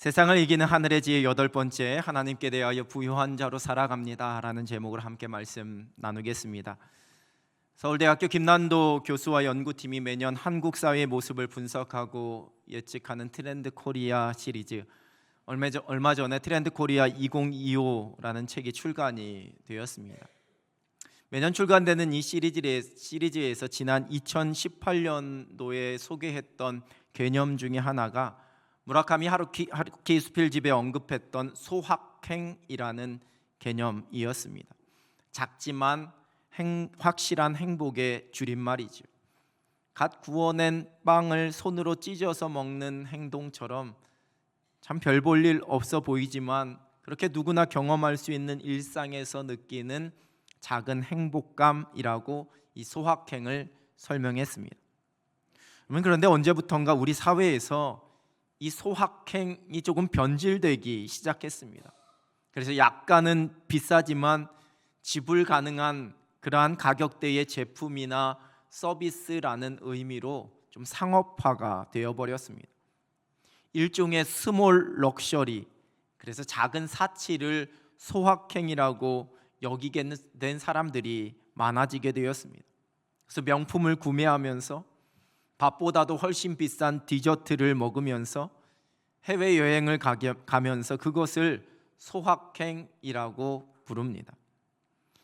세상을 이기는 하늘의 지혜 여덟 번째 하나님께 대하여 부유한 자로 살아갑니다라는 제목으로 함께 말씀 나누겠습니다. 서울대학교 김난도 교수와 연구팀이 매년 한국 사회의 모습을 분석하고 예측하는 트렌드 코리아 시리즈 얼마, 전에 트렌드 코리아 2025라는 책이 출간이 되었습니다. 매년 출간되는 이 시리즈에, 시리즈에서 지난 2018년도에 소개했던 개념 중에 하나가 무라카미 하루키, 하루키 수필 집에 언급했던 소확행이라는 개념이었습니다. 작지만 행, 확실한 행복의 줄임말이죠. 갓 구워낸 빵을 손으로 찢어서 먹는 행동처럼 참 별 볼 일 없어 보이지만 그렇게 누구나 경험할 수 있는 일상에서 느끼는 작은 행복감이라고 이 소확행을 설명했습니다. 그런데 언제부턴가 우리 사회에서 이 소확행이 조금 변질되기 시작했습니다. 그래서 약간은 비싸지만 지불 가능한 그러한 가격대의 제품이나 서비스라는 의미로 좀 상업화가 되어 버렸습니다. 일종의 스몰 럭셔리 그래서 작은 사치를 소확행이라고 여기게 된 사람들이 많아지게 되었습니다. 그래서 명품을 구매하면서 밥보다도 훨씬 비싼 디저트를 먹으면서 해외 여행을 가면서 그것을 소확행이라고 부릅니다.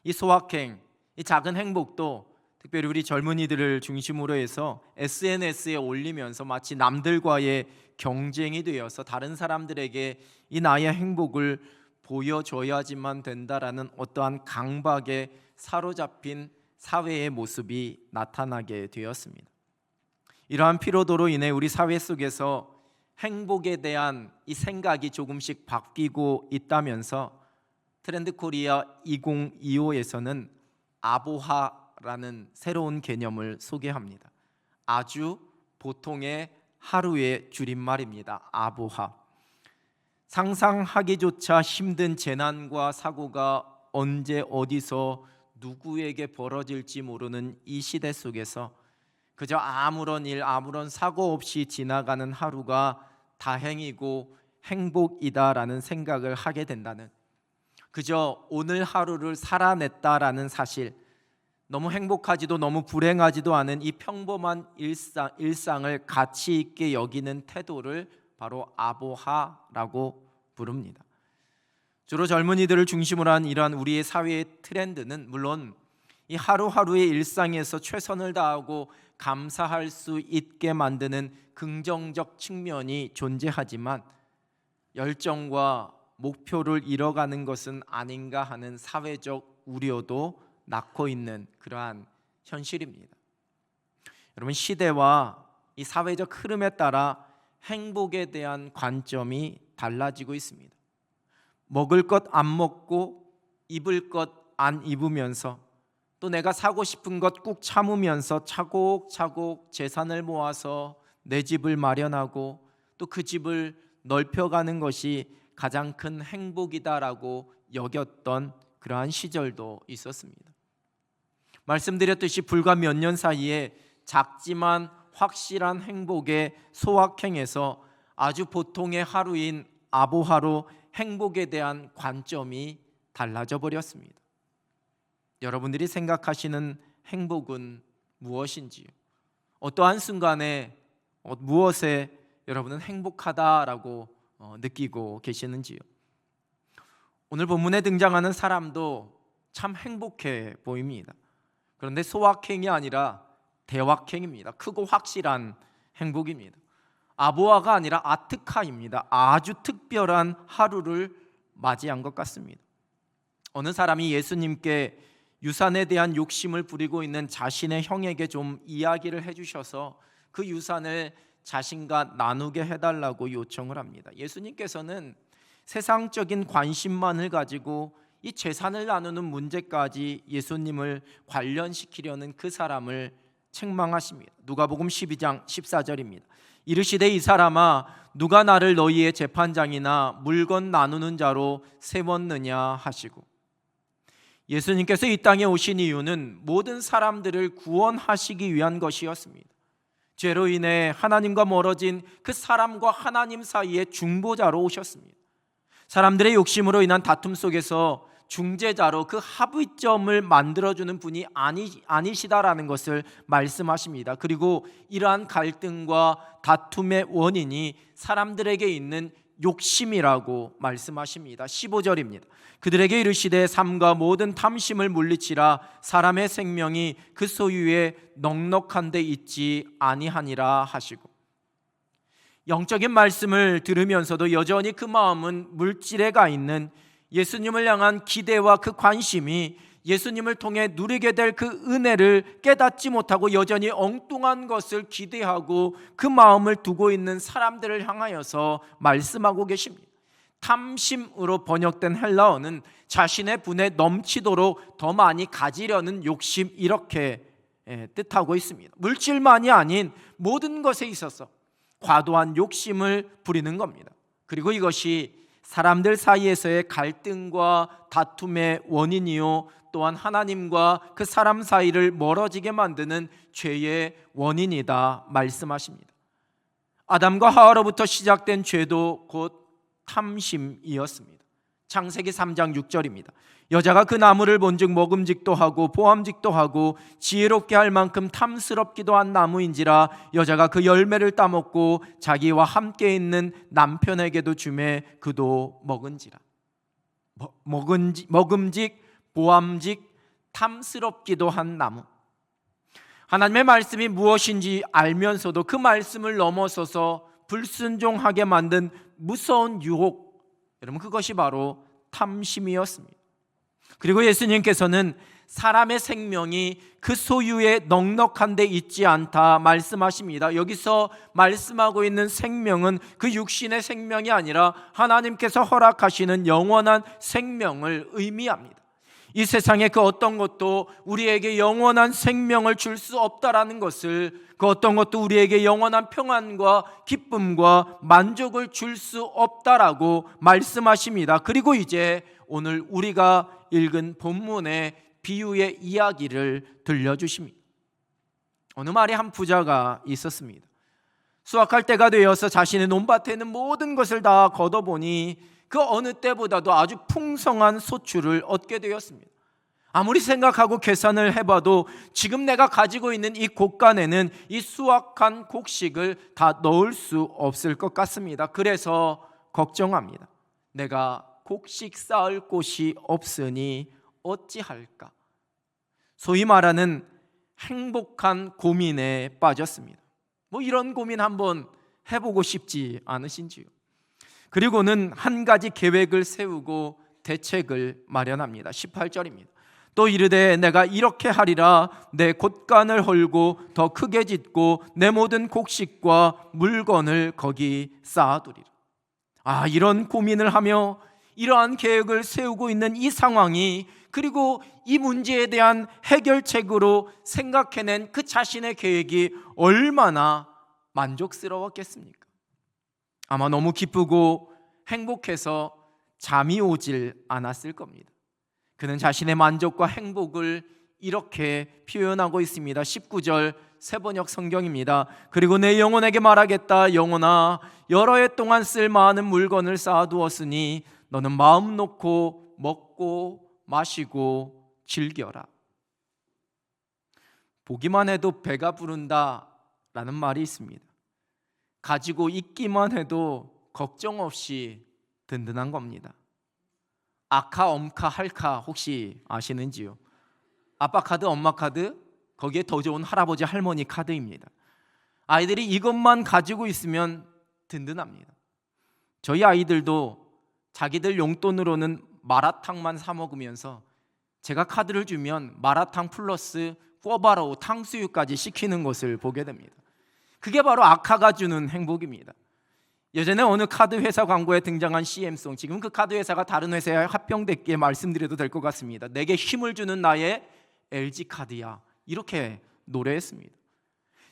이 소확행, 이 작은 행복도 특별히 우리 젊은이들을 중심으로 해서 SNS에 올리면서 마치 남들과의 경쟁이 되어서 다른 사람들에게 이 나의 행복을 보여줘야지만 된다라는 어떠한 강박에 사로잡힌 사회의 모습이 나타나게 되었습니다. 이러한 피로도로 인해 우리 사회 속에서 행복에 대한 이 생각이 조금씩 바뀌고 있다면서 트렌드 코리아 2025에서는 아보하라는 새로운 개념을 소개합니다. 아주 보통의 하루의 줄임말입니다. 아보하. 상상하기조차 힘든 재난과 사고가 언제 어디서 누구에게 벌어질지 모르는 이 시대 속에서 그저 아무런 일, 아무런 사고 없이 지나가는 하루가 다행이고 행복이다라는 생각을 하게 된다는 그저 오늘 하루를 살아냈다라는 사실 너무 행복하지도 너무 불행하지도 않은 이 평범한 일상, 일상을 가치 있게 여기는 태도를 바로 아보하라고 부릅니다. 주로 젊은이들을 중심으로 한 이러한 우리의 사회의 트렌드는 물론 이 하루하루의 일상에서 최선을 다하고 감사할 수 있게 만드는 긍정적 측면이 존재하지만 열정과 목표를 잃어가는 것은 아닌가 하는 사회적 우려도 낳고 있는 그러한 현실입니다. 여러분 시대와 이 사회적 흐름에 따라 행복에 대한 관점이 달라지고 있습니다. 먹을 것 안 먹고 입을 것 안 입으면서 또 내가 사고 싶은 것 꾹 참으면서 차곡차곡 재산을 모아서 내 집을 마련하고 또 그 집을 넓혀가는 것이 가장 큰 행복이다라고 여겼던 그러한 시절도 있었습니다. 말씀드렸듯이 불과 몇 년 사이에 작지만 확실한 행복의 소확행에서 아주 보통의 하루인 아보하로 행복에 대한 관점이 달라져 버렸습니다. 여러분들이 생각하시는 행복은 무엇인지요? 어떠한 순간에 어, 무엇에 여러분은 행복하다라고 어, 느끼고 계시는지요? 오늘 본문에 등장하는 사람도 참 행복해 보입니다. 그런데 소확행이 아니라 대확행입니다. 크고 확실한 행복입니다. 아보아가 아니라 아트카입니다. 아주 특별한 하루를 맞이한 것 같습니다. 어느 사람이 예수님께 유산에 대한 욕심을 부리고 있는 자신의 형에게 좀 이야기를 해주셔서 그 유산을 자신과 나누게 해달라고 요청을 합니다. 예수님께서는 세상적인 관심만을 가지고 이 재산을 나누는 문제까지 예수님을 관련시키려는 그 사람을 책망하십니다. 누가복음 12장 14절입니다. 이르시되 이 사람아 누가 나를 너희의 재판장이나 물건 나누는 자로 세웠느냐 하시고 예수님께서 이 땅에 오신 이유는 모든 사람들을 구원하시기 위한 것이었습니다. 죄로 인해 하나님과 멀어진 그 사람과 하나님 사이의 중보자로 오셨습니다. 사람들의 욕심으로 인한 다툼 속에서 중재자로 그 합의점을 만들어주는 분이 아니, 아니시다라는 것을 말씀하십니다. 그리고 이러한 갈등과 다툼의 원인이 사람들에게 있는 욕심이라고 말씀하십니다. 15절입니다. 그들에게 이르시되 삶과 모든 탐심을 물리치라 사람의 생명이 그 소유에 넉넉한 데 있지 아니하니라 하시고 영적인 말씀을 들으면서도 여전히 그 마음은 물질에 가 있는 예수님을 향한 기대와 그 관심이 예수님을 통해 누리게 될 그 은혜를 깨닫지 못하고 여전히 엉뚱한 것을 기대하고 그 마음을 두고 있는 사람들을 향하여서 말씀하고 계십니다. 탐심으로 번역된 헬라어는 자신의 분에 넘치도록 더 많이 가지려는 욕심 이렇게 예, 뜻하고 있습니다. 물질만이 아닌 모든 것에 있어서 과도한 욕심을 부리는 겁니다. 그리고 이것이 사람들 사이에서의 갈등과 다툼의 원인이요 또한 하나님과 그 사람 사이를 멀어지게 만드는 죄의 원인이다 말씀하십니다. 아담과 하와로부터 시작된 죄도 곧 탐심이었습니다. 창세기 3장 6절입니다. 여자가 그 나무를 본즉 먹음직도 하고 보암직도 하고 지혜롭게 할 만큼 탐스럽기도 한 나무인지라 여자가 그 열매를 따먹고 자기와 함께 있는 남편에게도 주매 그도 먹은지라 먹은지, 먹음직 보암직 탐스럽기도 한 나무 하나님의 말씀이 무엇인지 알면서도 그 말씀을 넘어서서 불순종하게 만든 무서운 유혹 여러분 그것이 바로 탐심이었습니다. 그리고 예수님께서는 사람의 생명이 그 소유에 넉넉한 데 있지 않다 말씀하십니다. 여기서 말씀하고 있는 생명은 그 육신의 생명이 아니라 하나님께서 허락하시는 영원한 생명을 의미합니다. 이 세상의 그 어떤 것도 우리에게 영원한 생명을 줄 수 없다라는 것을 그 어떤 것도 우리에게 영원한 평안과 기쁨과 만족을 줄 수 없다라고 말씀하십니다. 그리고 이제 오늘 우리가 읽은 본문의 비유의 이야기를 들려주십니다. 어느 말에 한 부자가 있었습니다. 수확할 때가 되어서 자신의 논밭에 있는 모든 것을 다 걷어보니 그 어느 때보다도 아주 풍성한 소출을 얻게 되었습니다. 아무리 생각하고 계산을 해봐도 지금 내가 가지고 있는 이 곡간에는 이 수확한 곡식을 다 넣을 수 없을 것 같습니다. 그래서 걱정합니다. 내가 곡식 쌓을 곳이 없으니 어찌할까? 소위 말하는 행복한 고민에 빠졌습니다. 뭐 이런 고민 한번 해보고 싶지 않으신지요? 그리고는 한 가지 계획을 세우고 대책을 마련합니다. 18절입니다. 또 이르되 내가 이렇게 하리라 내 곳간을 헐고 더 크게 짓고 내 모든 곡식과 물건을 거기 쌓아두리라. 아 이런 고민을 하며 이러한 계획을 세우고 있는 이 상황이 그리고 이 문제에 대한 해결책으로 생각해낸 그 자신의 계획이 얼마나 만족스러웠겠습니까? 아마 너무 기쁘고 행복해서 잠이 오질 않았을 겁니다. 그는 자신의 만족과 행복을 이렇게 표현하고 있습니다. 19절 세번역 성경입니다. 그리고 내 영혼에게 말하겠다. 영혼아, 여러 해 동안 쓸 많은 물건을 쌓아두었으니 너는 마음 놓고 먹고 마시고 즐겨라. 보기만 해도 배가 부른다 라는 말이 있습니다. 가지고 있기만 해도 걱정 없이 든든한 겁니다. 아카, 엄카, 할카 혹시 아시는지요? 아빠 카드, 엄마 카드, 거기에 더 좋은 할아버지, 할머니 카드입니다. 아이들이 이것만 가지고 있으면 든든합니다. 저희 아이들도 자기들 용돈으로는 마라탕만 사 먹으면서 제가 카드를 주면 마라탕 플러스 꿔바로우 탕수육까지 시키는 것을 보게 됩니다. 그게 바로 아카가 주는 행복입니다. 예전에 어느 카드 회사 광고에 등장한 CM송 지금 그 카드 회사가 다른 회사에 합병됐기에 말씀드려도 될 것 같습니다. 내게 힘을 주는 나의 LG 카드야 이렇게 노래했습니다.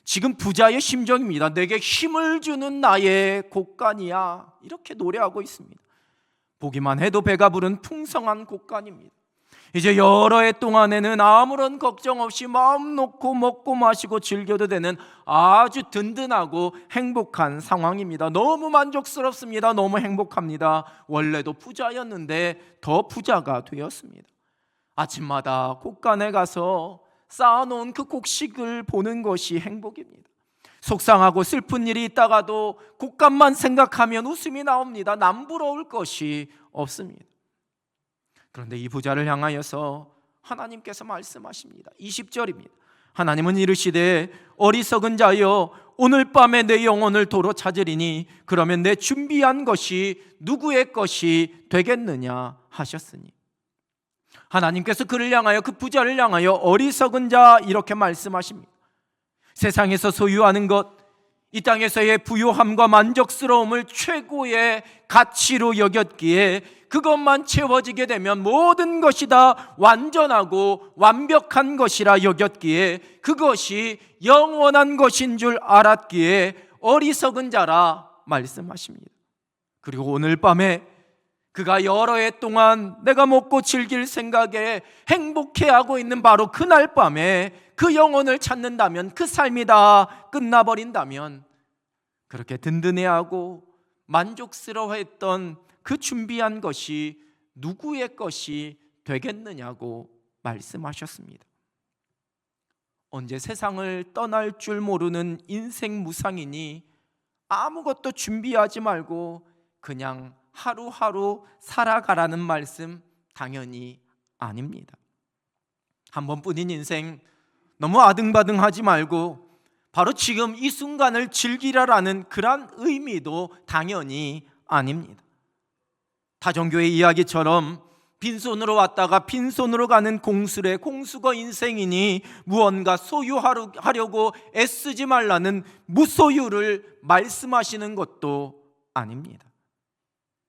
지금 부자의 심정입니다. 내게 힘을 주는 나의 곡간이야 이렇게 노래하고 있습니다. 보기만 해도 배가 부른 풍성한 곡간입니다. 이제 여러 해 동안에는 아무런 걱정 없이 마음 놓고 먹고 마시고 즐겨도 되는 아주 든든하고 행복한 상황입니다. 너무 만족스럽습니다. 너무 행복합니다. 원래도 부자였는데 더 부자가 되었습니다. 아침마다 곡간에 가서 쌓아놓은 그 곡식을 보는 것이 행복입니다. 속상하고 슬픈 일이 있다가도 곡간만 생각하면 웃음이 나옵니다. 남부러울 것이 없습니다. 그런데 이 부자를 향하여서 하나님께서 말씀하십니다. 20절입니다. 하나님은 이르시되 어리석은 자여 오늘 밤에 내 영혼을 도로 찾으리니 그러면 내 준비한 것이 누구의 것이 되겠느냐 하셨으니 하나님께서 그를 향하여 그 부자를 향하여 어리석은 자 이렇게 말씀하십니다. 세상에서 소유하는 것, 이 땅에서의 부요함과 만족스러움을 최고의 가치로 여겼기에 그것만 채워지게 되면 모든 것이 다 완전하고 완벽한 것이라 여겼기에 그것이 영원한 것인 줄 알았기에 어리석은 자라 말씀하십니다. 그리고 오늘 밤에 그가 여러 해 동안 내가 먹고 즐길 생각에 행복해하고 있는 바로 그날 밤에 그 영혼을 찾는다면 그 삶이 다 끝나버린다면 그렇게 든든해하고 만족스러워했던 그 준비한 것이 누구의 것이 되겠느냐고 말씀하셨습니다. 언제 세상을 떠날 줄 모르는 인생 무상이니 아무것도 준비하지 말고 그냥 하루하루 살아가라는 말씀 당연히 아닙니다. 한 번뿐인 인생 너무 아등바등하지 말고 바로 지금 이 순간을 즐기라라는 그런 의미도 당연히 아닙니다. 타종교의 이야기처럼 빈손으로 왔다가 빈손으로 가는 공술의 공수거 인생이니 무언가 소유하려고 애쓰지 말라는 무소유를 말씀하시는 것도 아닙니다.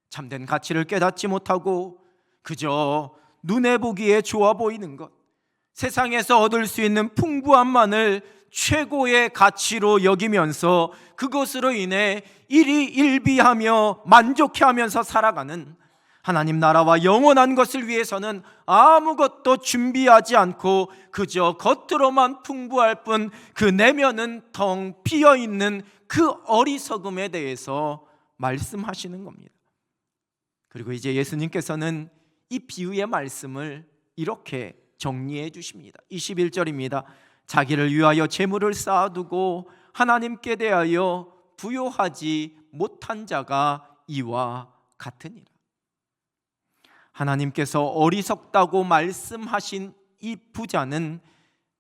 참된 가치를 깨닫지 못하고 그저 눈에 보기에 좋아 보이는 것, 세상에서 얻을 수 있는 풍부함만을 최고의 가치로 여기면서 그것으로 인해 일이 일비하며 만족해하면서 살아가는 하나님 나라와 영원한 것을 위해서는 아무것도 준비하지 않고 그저 겉으로만 풍부할 뿐 그 내면은 텅 비어 있는 그 어리석음에 대해서 말씀하시는 겁니다. 그리고 이제 예수님께서는 이 비유의 말씀을 이렇게 정리해 주십니다. 21절입니다. 자기를 위하여 재물을 쌓아두고 하나님께 대하여 부요하지 못한 자가 이와 같으니라. 하나님께서 어리석다고 말씀하신 이 부자는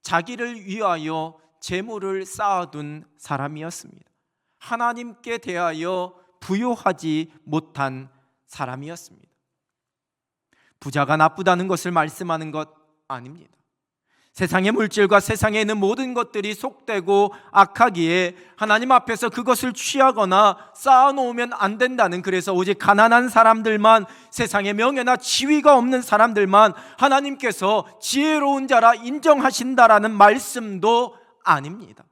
자기를 위하여 재물을 쌓아둔 사람이었습니다. 하나님께 대하여 부요하지 못한 사람이었습니다. 부자가 나쁘다는 것을 말씀하는 것 아닙니다. 세상의 물질과 세상에 있는 모든 것들이 속되고 악하기에 하나님 앞에서 그것을 취하거나 쌓아놓으면 안 된다는 그래서 오직 가난한 사람들만 세상의 명예나 지위가 없는 사람들만 하나님께서 지혜로운 자라 인정하신다라는 말씀도 아닙니다.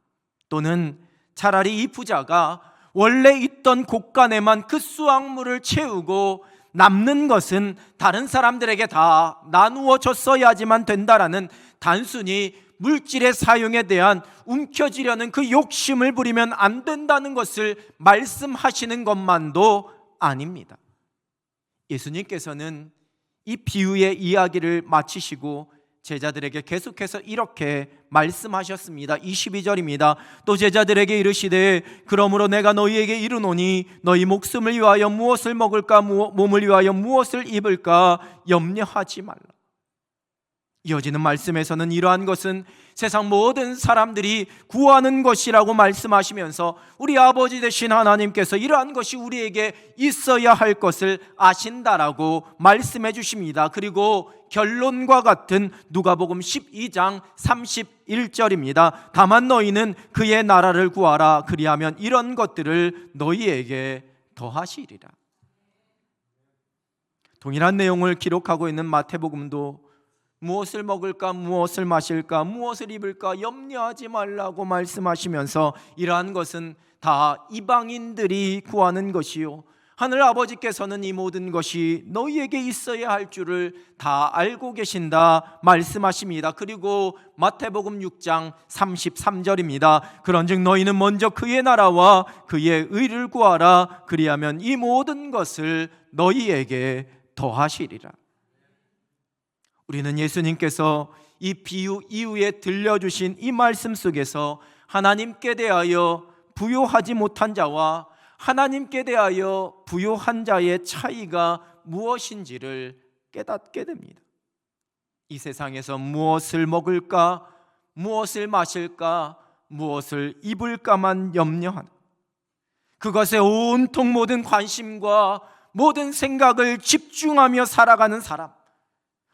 또는 차라리 이 부자가 원래 있던 곳간에만 그 수확물을 채우고 남는 것은 다른 사람들에게 다 나누어 줬어야지만 된다라는 단순히 물질의 사용에 대한 움켜쥐려는 그 욕심을 부리면 안 된다는 것을 말씀하시는 것만도 아닙니다. 예수님께서는 이 비유의 이야기를 마치시고 제자들에게 계속해서 이렇게 말씀하셨습니다. 22절입니다. 또 제자들에게 이르시되 그러므로 내가 너희에게 이르노니 너희 목숨을 위하여 무엇을 먹을까 몸을 위하여 무엇을 입을까 염려하지 말라. 이어지는 말씀에서는 이러한 것은 세상 모든 사람들이 구하는 것이라고 말씀하시면서 우리 아버지 되신 하나님께서 이러한 것이 우리에게 있어야 할 것을 아신다라고 말씀해 주십니다. 그리고 결론과 같은 누가복음 12장 31절입니다. 다만 너희는 그의 나라를 구하라 그리하면 이런 것들을 너희에게 더하시리라. 동일한 내용을 기록하고 있는 마태복음도 무엇을 먹을까, 무엇을 마실까, 무엇을 입을까 염려하지 말라고 말씀하시면서 이러한 것은 다 이방인들이 구하는 것이요. 하늘 아버지께서는 이 모든 것이 너희에게 있어야 할 줄을 다 알고 계신다 말씀하십니다. 그리고 마태복음 6장 33절입니다. 그런즉 너희는 먼저 그의 나라와 그의 의를 구하라 그리하면 이 모든 것을 너희에게 더하시리라. 우리는 예수님께서 이 비유 이후에 들려주신 이 말씀 속에서 하나님께 대하여 부요하지 못한 자와 하나님께 대하여 부요한 자의 차이가 무엇인지를 깨닫게 됩니다. 이 세상에서 무엇을 먹을까, 무엇을 마실까, 무엇을 입을까만 염려하는 그것에 온통 모든 관심과 모든 생각을 집중하며 살아가는 사람.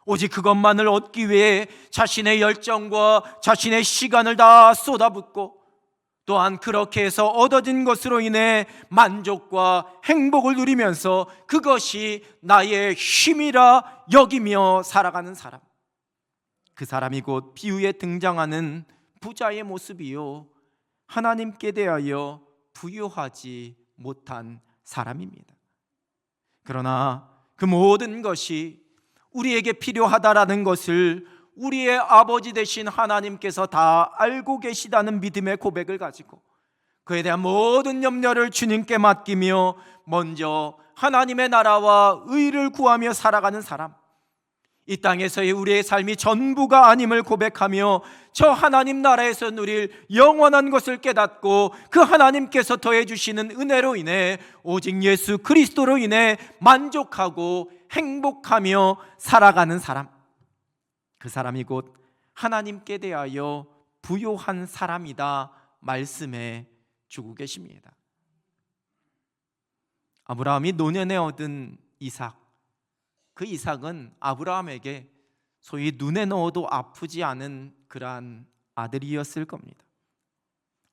오직 그것만을 얻기 위해 자신의 열정과 자신의 시간을 다 쏟아붓고 또한 그렇게 해서 얻어진 것으로 인해 만족과 행복을 누리면서 그것이 나의 힘이라 여기며 살아가는 사람. 그 사람이 곧 비유에 등장하는 부자의 모습이요. 하나님께 대하여 부유하지 못한 사람입니다. 그러나 그 모든 것이 우리에게 필요하다라는 것을 우리의 아버지 되신 하나님께서 다 알고 계시다는 믿음의 고백을 가지고 그에 대한 모든 염려를 주님께 맡기며 먼저 하나님의 나라와 의를 구하며 살아가는 사람. 이 땅에서의 우리의 삶이 전부가 아님을 고백하며 저 하나님 나라에서 누릴 영원한 것을 깨닫고 그 하나님께서 더해 주시는 은혜로 인해 오직 예수 그리스도로 인해 만족하고 행복하며 살아가는 사람. 그 사람이 곧 하나님께 대하여 부요한 사람이다 말씀해 주고 계십니다. 아브라함이 노년에 얻은 이삭. 그 이삭은 아브라함에게 소위 눈에 넣어도 아프지 않은 그러한 아들이었을 겁니다.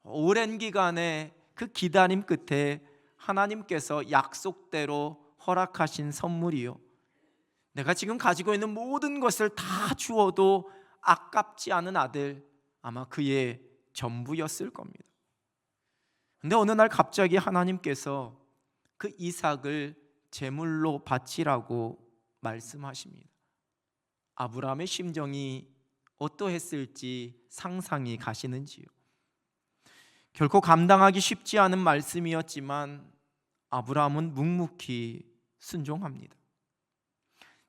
오랜 기간의 그 기다림 끝에 하나님께서 약속대로 허락하신 선물이요. 내가 지금 가지고 있는 모든 것을 다 주어도 아깝지 않은 아들 아마 그의 전부였을 겁니다. 근데 어느 날 갑자기 하나님께서 그 이삭을 제물로 바치라고 말씀하십니다. 아브라함의 심정이 어떠했을지 상상이 가시는지요. 결코 감당하기 쉽지 않은 말씀이었지만 아브라함은 묵묵히 순종합니다.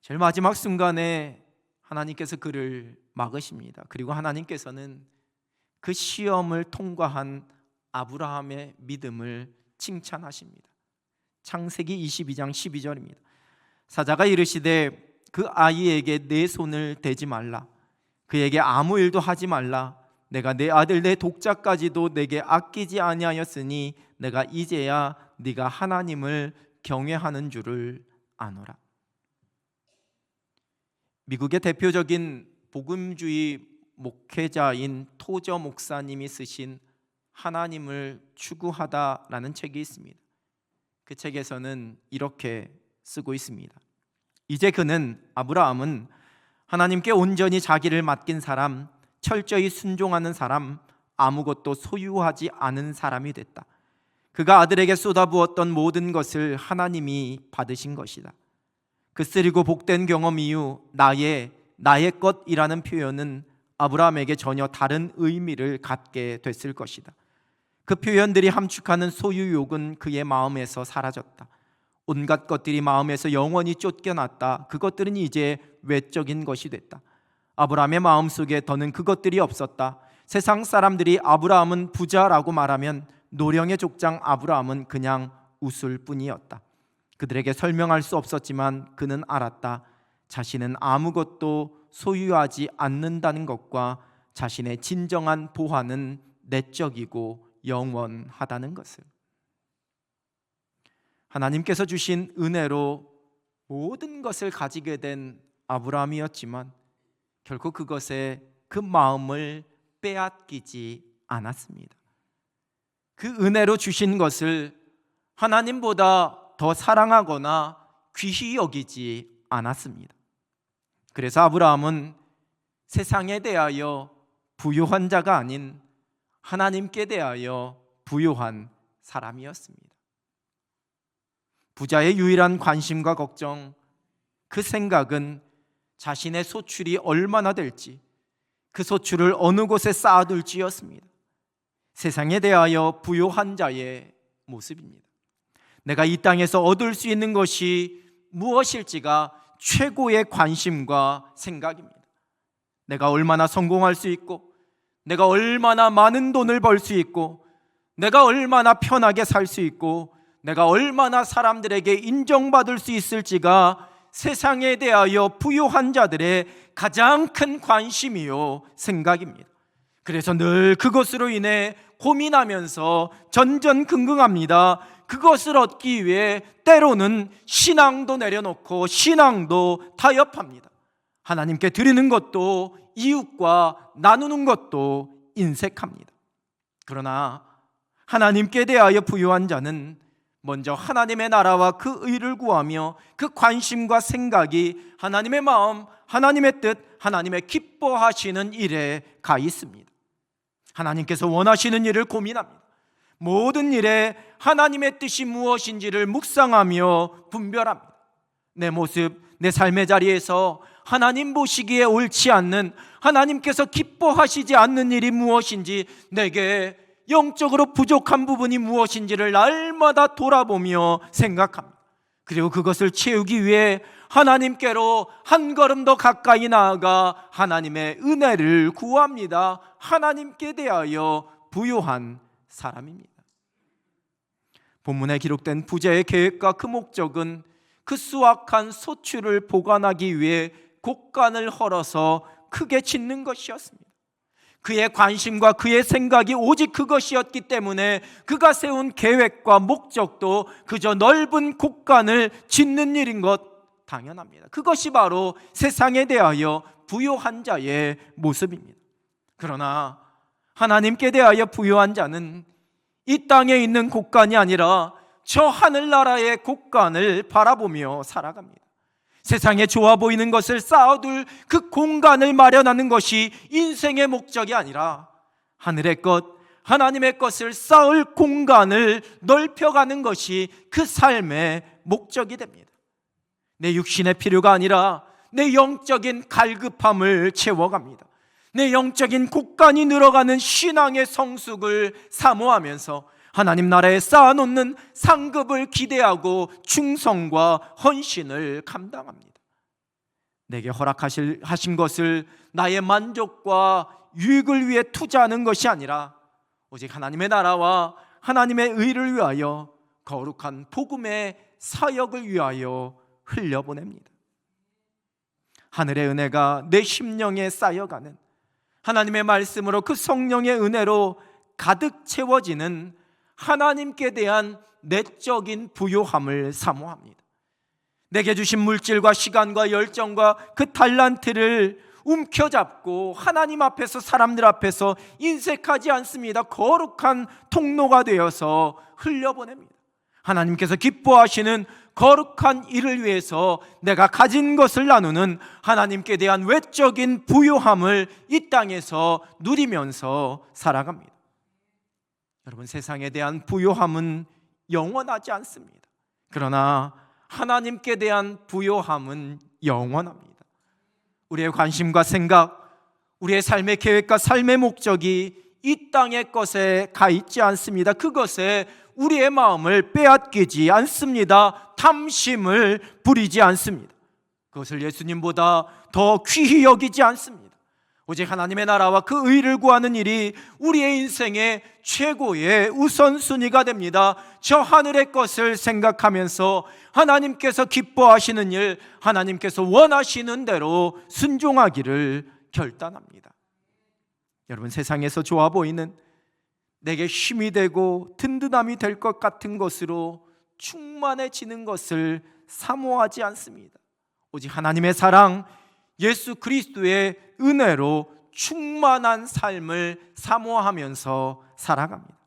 제일 마지막 순간에 하나님께서 그를 막으십니다. 그리고 하나님께서는 그 시험을 통과한 아브라함의 믿음을 칭찬하십니다. 창세기 22장 12절입니다. 사자가 이르시되 그 아이에게 내 손을 대지 말라. 그에게 아무 일도 하지 말라. 내가 내 아들 내 독자까지도 내게 아끼지 아니하였으니 내가 이제야 네가 하나님을 경외하는 줄을 아노라. 미국의 대표적인 복음주의 목회자인 토저 목사님이 쓰신 하나님을 추구하다라는 책이 있습니다. 그 책에서는 이렇게 쓰고 있습니다. 이제 그는 아브라함은 하나님께 온전히 자기를 맡긴 사람, 철저히 순종하는 사람, 아무것도 소유하지 않은 사람이 됐다. 그가 아들에게 쏟아부었던 모든 것을 하나님이 받으신 것이다. 그 쓰리고 복된 경험 이후 나의 나의 것이라는 표현은 아브라함에게 전혀 다른 의미를 갖게 됐을 것이다. 그 표현들이 함축하는 소유욕은 그의 마음에서 사라졌다. 온갖 것들이 마음에서 영원히 쫓겨났다. 그것들은 이제 외적인 것이 됐다. 아브라함의 마음 속에 더는 그것들이 없었다. 세상 사람들이 아브라함은 부자라고 말하면 노령의 족장 아브라함은 그냥 웃을 뿐이었다. 그들에게 설명할 수 없었지만 그는 알았다. 자신은 아무것도 소유하지 않는다는 것과 자신의 진정한 보화는 내적이고 영원하다는 것을. 하나님께서 주신 은혜로 모든 것을 가지게 된 아브라함이었지만 결코 그것에 그 마음을 빼앗기지 않았습니다. 그 은혜로 주신 것을 하나님보다 더 사랑하거나 귀히 여기지 않았습니다. 그래서 아브라함은 세상에 대하여 부유한 자가 아닌 하나님께 대하여 부유한 사람이었습니다. 부자의 유일한 관심과 걱정, 그 생각은 자신의 소출이 얼마나 될지, 그 소출을 어느 곳에 쌓아둘지였습니다. 세상에 대하여 부요한 자의 모습입니다. 내가 이 땅에서 얻을 수 있는 것이 무엇일지가 최고의 관심과 생각입니다. 내가 얼마나 성공할 수 있고, 내가 얼마나 많은 돈을 벌 수 있고, 내가 얼마나 편하게 살 수 있고, 내가 얼마나 사람들에게 인정받을 수 있을지가 세상에 대하여 부유한 자들의 가장 큰 관심이요 생각입니다. 그래서 늘 그것으로 인해 고민하면서 전전긍긍합니다. 그것을 얻기 위해 때로는 신앙도 내려놓고 신앙도 타협합니다. 하나님께 드리는 것도 이웃과 나누는 것도 인색합니다. 그러나 하나님께 대하여 부유한 자는 먼저 하나님의 나라와 그 의를 구하며 그 관심과 생각이 하나님의 마음, 하나님의 뜻, 하나님의 기뻐하시는 일에 가 있습니다. 하나님께서 원하시는 일을 고민합니다. 모든 일에 하나님의 뜻이 무엇인지를 묵상하며 분별합니다. 내 모습, 내 삶의 자리에서 하나님 보시기에 옳지 않는 하나님께서 기뻐하시지 않는 일이 무엇인지 내게 영적으로 부족한 부분이 무엇인지를 날마다 돌아보며 생각합니다. 그리고 그것을 채우기 위해 하나님께로 한 걸음 더 가까이 나아가 하나님의 은혜를 구합니다. 하나님께 대하여 부요한 사람입니다. 본문에 기록된 부자의 계획과 그 목적은 그 수확한 소출을 보관하기 위해 곡간을 헐어서 크게 짓는 것이었습니다. 그의 관심과 그의 생각이 오직 그것이었기 때문에 그가 세운 계획과 목적도 그저 넓은 곡간을 짓는 일인 것 당연합니다. 그것이 바로 세상에 대하여 부요한 자의 모습입니다. 그러나 하나님께 대하여 부요한 자는 이 땅에 있는 곡간이 아니라 저 하늘나라의 곡간을 바라보며 살아갑니다. 세상에 좋아 보이는 것을 쌓아둘 그 공간을 마련하는 것이 인생의 목적이 아니라 하늘의 것, 하나님의 것을 쌓을 공간을 넓혀가는 것이 그 삶의 목적이 됩니다. 내 육신의 필요가 아니라 내 영적인 갈급함을 채워갑니다. 내 영적인 곳간이 늘어가는 신앙의 성숙을 사모하면서 하나님 나라에 쌓아놓는 상급을 기대하고 충성과 헌신을 감당합니다. 내게 허락하실 하신 것을 나의 만족과 유익을 위해 투자하는 것이 아니라 오직 하나님의 나라와 하나님의 의를 위하여 거룩한 복음의 사역을 위하여 흘려보냅니다. 하늘의 은혜가 내 심령에 쌓여가는 하나님의 말씀으로 그 성령의 은혜로 가득 채워지는 하나님께 대한 내적인 부요함을 사모합니다. 내게 주신 물질과 시간과 열정과 그 달란트를 움켜잡고 하나님 앞에서 사람들 앞에서 인색하지 않습니다. 거룩한 통로가 되어서 흘려보냅니다. 하나님께서 기뻐하시는 거룩한 일을 위해서 내가 가진 것을 나누는 하나님께 대한 외적인 부요함을 이 땅에서 누리면서 살아갑니다. 여러분 세상에 대한 부요함은 영원하지 않습니다. 그러나 하나님께 대한 부요함은 영원합니다. 우리의 관심과 생각, 우리의 삶의 계획과 삶의 목적이 이 땅의 것에 가 있지 않습니다. 그것에 우리의 마음을 빼앗기지 않습니다. 탐심을 부리지 않습니다. 그것을 예수님보다 더 귀히 여기지 않습니다. 오직 하나님의 나라와 그 의를 구하는 일이 우리의 인생의 최고의 우선순위가 됩니다. 저 하늘의 것을 생각하면서 하나님께서 기뻐하시는 일, 하나님께서 원하시는 대로 순종하기를 결단합니다. 여러분 세상에서 좋아 보이는 내게 힘이 되고 든든함이 될 것 같은 것으로 충만해지는 것을 사모하지 않습니다. 오직 하나님의 사랑, 예수 그리스도의 은혜로 충만한 삶을 사모하면서 살아갑니다.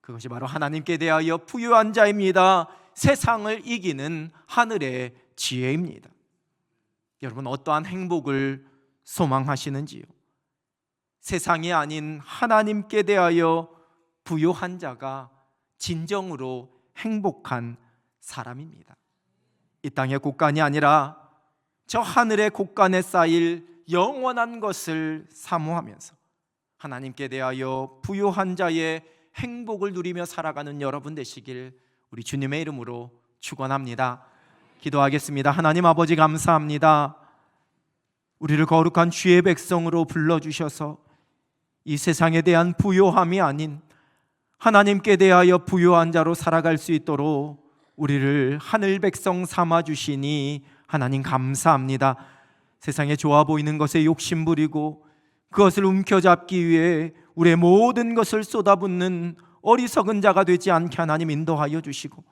그것이 바로 하나님께 대하여 부유한 자입니다. 세상을 이기는 하늘의 지혜입니다. 여러분 어떠한 행복을 소망하시는지요? 세상이 아닌 하나님께 대하여 부유한 자가 진정으로 행복한 사람입니다. 이 땅의 곳간이 아니라 저 하늘의 곳간에 쌓일 영원한 것을 사모하면서 하나님께 대하여 부요한 자의 행복을 누리며 살아가는 여러분 되시길 우리 주님의 이름으로 축원합니다. 기도하겠습니다. 하나님 아버지 감사합니다. 우리를 거룩한 주의 백성으로 불러 주셔서 이 세상에 대한 부요함이 아닌 하나님께 대하여 부요한 자로 살아갈 수 있도록 우리를 하늘 백성 삼아 주시니 하나님 감사합니다. 세상에 좋아 보이는 것에 욕심 부리고 그것을 움켜잡기 위해 우리의 모든 것을 쏟아붓는 어리석은 자가 되지 않게 하나님 인도하여 주시고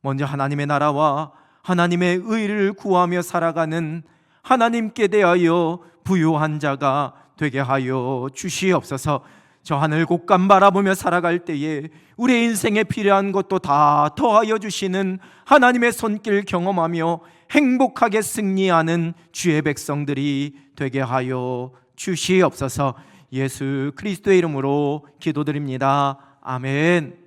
먼저 하나님의 나라와 하나님의 의를 구하며 살아가는 하나님께 대하여 부요한 자가 되게 하여 주시옵소서. 저 하늘 곳간 바라보며 살아갈 때에 우리의 인생에 필요한 것도 다 더하여 주시는 하나님의 손길 경험하며 행복하게 승리하는 주의 백성들이 되게 하여 주시옵소서. 예수 그리스도의 이름으로 기도드립니다. 아멘.